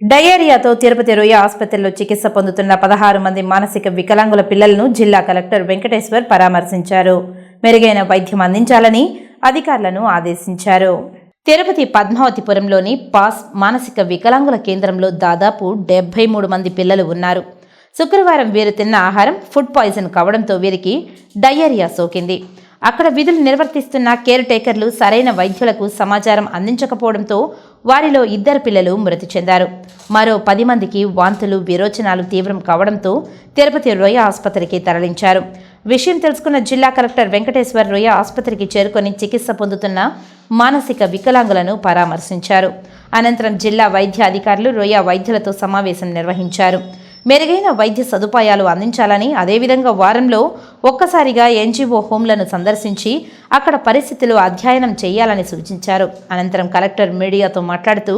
డయేరియాతో తిరుపతి రొయ్య ఆసుపత్రిలో చికిత్స పొందుతున్న పదహారు మంది మానసిక వికలాంగుల పిల్లలను జిల్లా కలెక్టర్ వెంకటేశ్వర్ పరామర్శించారు. మెరుగైన వైద్యం అందించాలని అధికారులను ఆదేశించారు. తిరుపతి పద్మావతిపురంలోని పాస్ మానసిక వికలాంగుల కేంద్రంలో దాదాపు డెబ్బై మూడు మంది పిల్లలు ఉన్నారు. శుక్రవారం వీరు తిన్న ఆహారం ఫుడ్ పాయిజన్ కావడంతో వీరికి డయేరియా సోకింది. అక్కడ విధులు నిర్వర్తిస్తున్న కేర్ టేకర్లు సరైన వైద్యులకు సమాచారం అందించకపోవడంతో వారిలో ఇద్దరు పిల్లలు మృతి చెందారు. మరో పది మందికి వాంతులు విరోచనాలు తీవ్రం కావడంతో తిరుపతి రొయ్య ఆసుపత్రికి తరలించారు. విషయం తెలుసుకున్న జిల్లా కలెక్టర్ వెంకటేశ్వర్ రొయ్య ఆసుపత్రికి చేరుకొని చికిత్స పొందుతున్న మానసిక వికలాంగులను పరామర్శించారు. అనంతరం జిల్లా వైద్య అధికారులు రొయ్య వైద్యులతో సమావేశం నిర్వహించారు. మెరుగైన వైద్య సదుపాయాలు అందించాలని అదేవిధంగా వారంలో ఒక్కసారిగా ఎన్జీఓ హోంలను సందర్శించి అక్కడ పరిస్థితులు అధ్యయనం చేయాలని సూచించారు. అనంతరం కలెక్టర్ మీడియాతో మాట్లాడుతూ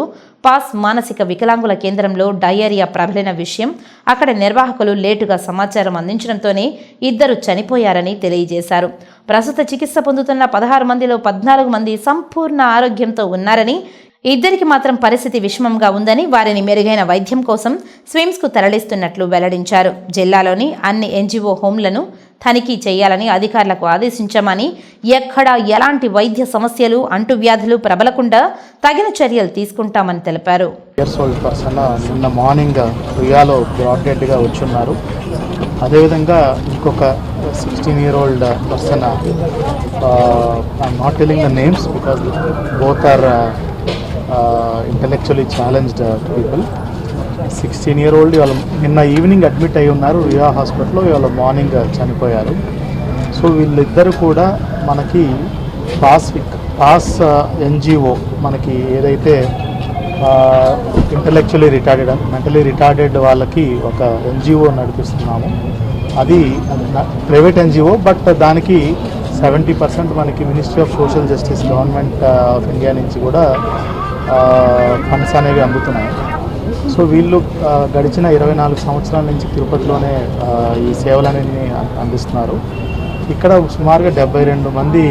పాస్ మానసిక వికలాంగుల కేంద్రంలో డయేరియా ప్రబలిన విషయం అక్కడ నిర్వాహకులు లేటుగా సమాచారం అందించడంతోనే ఇద్దరు చనిపోయారని తెలియజేశారు. ప్రస్తుత చికిత్స పొందుతున్న పదహారు మందిలో పద్నాలుగు మంది సంపూర్ణ ఆరోగ్యంతో ఉన్నారని ఇద్దరికి మాత్రం పరిస్థితి విషమంగా ఉందని వారిని మెరుగైన వైద్యం కోసం స్విమ్స్కు తరలిస్తున్నట్లు వెల్లడించారు. జిల్లాలోని అన్ని ఎన్జిఓ హోంలను తనిఖీ చేయాలని అధికారులకు ఆదేశించామని ఎక్కడా ఎలాంటి వైద్య సమస్యలు అంటువ్యాధులు ప్రబలకుండా తగిన చర్యలు తీసుకుంటామని తెలిపారు. నిన్న మార్నింగ్ రియాలో బ్రాడ్ వచ్చున్నారు. అదేవిధంగా ఇంకొక sixteen year old person I'm not telling the names because both are intellectually challenged people sixteen year old ఇవాళ నిన్న ఈవినింగ్ అడ్మిట్ అయి ఉన్నారు. రియా హాస్పిటల్లో ఇవాళ మార్నింగ్ uh, చనిపోయారు. సో వీళ్ళిద్దరు కూడా మనకి పాస్విక్ పాస్ ఎన్జిఓ మనకి ఏదైతే ఇంటలెక్చువల్లీ రిటార్డెడ్ మెంటలీ రిటార్డెడ్ వాళ్ళకి ఒక ఎన్జిఓ నడిపిస్తున్నాము. అది ప్రైవేట్ ఎన్జిఓ బట్ దానికి సెవెంటీ పర్సెంట్ మనకి ministry of social justice government of India నుంచి కూడా ఫండ్స్ అనేవి అందుతున్నాయి. సో వీళ్ళు గడిచిన ఇరవై నాలుగు సంవత్సరాల నుంచి తిరుపతిలోనే ఈ సేవలన్నీ అందిస్తున్నారు. ఇక్కడ సుమారుగా డెబ్బై రెండు మంది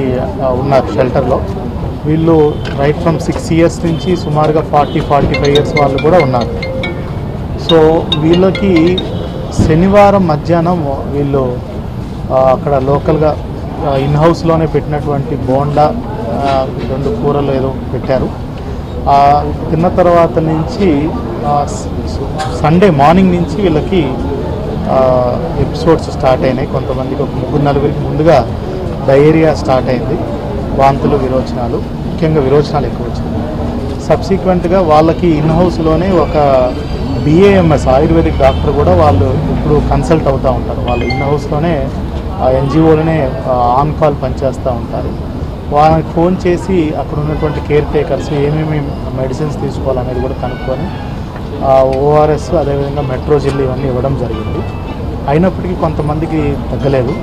ఉన్నారు షెల్టర్లో. వీళ్ళు రైట్ ఫ్రమ్ సిక్స్ ఇయర్స్ నుంచి సుమారుగా ఫార్టీ ఫార్టీ ఫైవ్ ఇయర్స్ వాళ్ళు కూడా ఉన్నారు. సో వీళ్ళకి శనివారం మధ్యాహ్నం వీళ్ళు అక్కడ లోకల్గా ఇన్ హౌస్లోనే పెట్టినటువంటి బోండా రెండు కూరలు ఏదో పెట్టారు. తిన్న తర్వాత నుంచి సండే మార్నింగ్ నుంచి వీళ్ళకి ఎపిసోడ్స్ స్టార్ట్ అయినాయి. కొంతమందికి ఒక ముగ్గురు నలుగురికి ముందుగా డయేరియా స్టార్ట్ అయింది. వాంతులు విరోచనాలు ముఖ్యంగా విరోచనాలు ఎక్కువ వచ్చినాయి. సబ్సిక్వెంట్గా వాళ్ళకి ఇన్ హౌస్లోనే ఒక బిఏఎంఎస్ ఆయుర్వేదిక్ డాక్టర్ కూడా వాళ్ళు ఇప్పుడు కన్సల్ట్ అవుతూ ఉంటారు. వాళ్ళు ఇన్ హౌస్లోనే ఆ ఎన్జిఓలోనే ఆన్ కాల్ పనిచేస్తూ ఉంటారు. వాళ్ళకి ఫోన్ చేసి అక్కడ ఉన్నటువంటి కేర్ టేకర్స్ ఏమేమి మెడిసిన్స్ తీసుకోవాలనేది కూడా కనుక్కొని ఓఆర్ఎస్ అదేవిధంగా మెట్రోజిల్ ఇవన్నీ ఇవ్వడం జరిగింది. అయినప్పటికీ కొంతమందికి తగ్గలేదు.